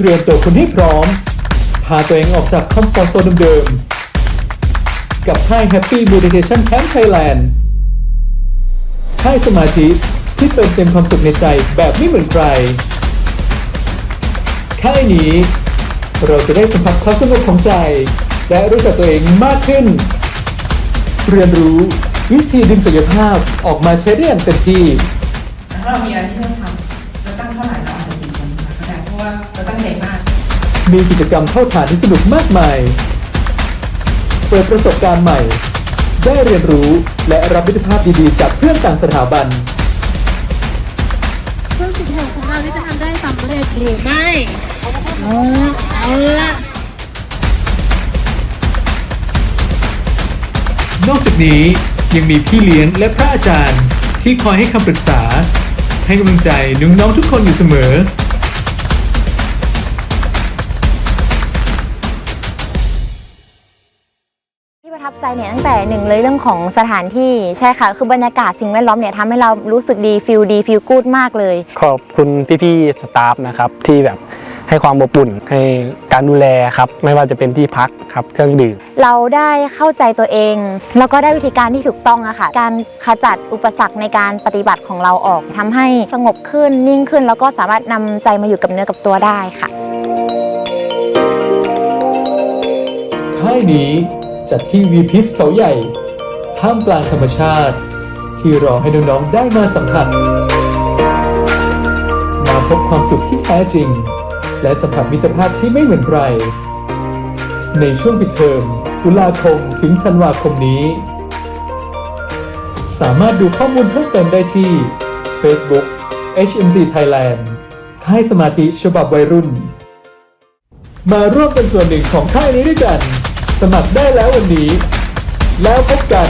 เตรียมตัวคุณให้พร้อม พาตัวเองออกจากคอมฟอร์ทโซนเดิมๆ กับค่าย Happy Meditation Camp Thailand ค่ายสมาธิที่เติมเต็มความสุขในใจแบบไม่เหมือนใคร ค่ายนี้ เราจะได้สัมผัสความสงบของใจ และรู้จักตัวเองมากขึ้น เรียนรู้วิธีดึงศักยภาพออกมาใช้ได้อย่างเต็มที่ ถ้าเรามีอะไรที่ต้องท เพราะว่าเราตั้งใจมาก มีกิจกรรมเข้าฐานที่สนุกมากมาย เปิดประสบการณ์ใหม่ ได้เรียนรู้และรับมิตรภาพดีๆ จากเพื่อนต่างสถาบันเพื่อสิ่งของของเราที่จะทำได้สำเร็จหรือไม่เอาละเอาละนอกจากนี้ยังมีพี่เลี้ยงและพระอาจารย์ ที่คอยให้คำปรึกษา ให้กำลังใจน้องๆทุกคนอยู่เสมอ ที่ประทับใจเนี่ยตั้งแต่หนึ่งเลยเรื่องของสถานที่ใช่ค่ะ คือบรรยากาศสิ่งแวดล้อมเนี่ยทำให้เรารู้สึกดีฟิลดีฟิลกูดมากเลย ขอบคุณพี่ๆสตาฟนะครับที่แบบให้ความอบอุ่นให้การดูแลครับไม่ว่าจะเป็นที่พักครับเครื่องดื่มเราได้เข้าใจตัวเอง แล้วก็ได้วิธีการที่ถูกต้องอะค่ะ การขจัดอุปสรรคในการปฏิบัติของเราออกทำให้สงบขึ้นนิ่งขึ้น แล้วก็สามารถนำใจมาอยู่กับเนื้อกับตัวได้ค่ะ ค่ายนี้ จัดที่วีพิสเขาใหญ่ ท่ามกลางธรรมชาติ ที่รอให้น้องๆได้มาสัมผัส มาพบความสุขที่แท้จริง และสัมผัสมิตรภาพที่ไม่เหมือนใคร ในช่วงปิดเทอมตุลาคมถึงธันวาคมนี้ สามารถดูข้อมูลเพิ่มเติมได้ที่ Facebook HMC Thailand ค่ายสมาธิฉบับวัยรุ่น มาร่วมเป็นส่วนหนึ่งของค่ายนี้ด้วยกัน สมัครได้แล้ววันนี้ แล้วพบกัน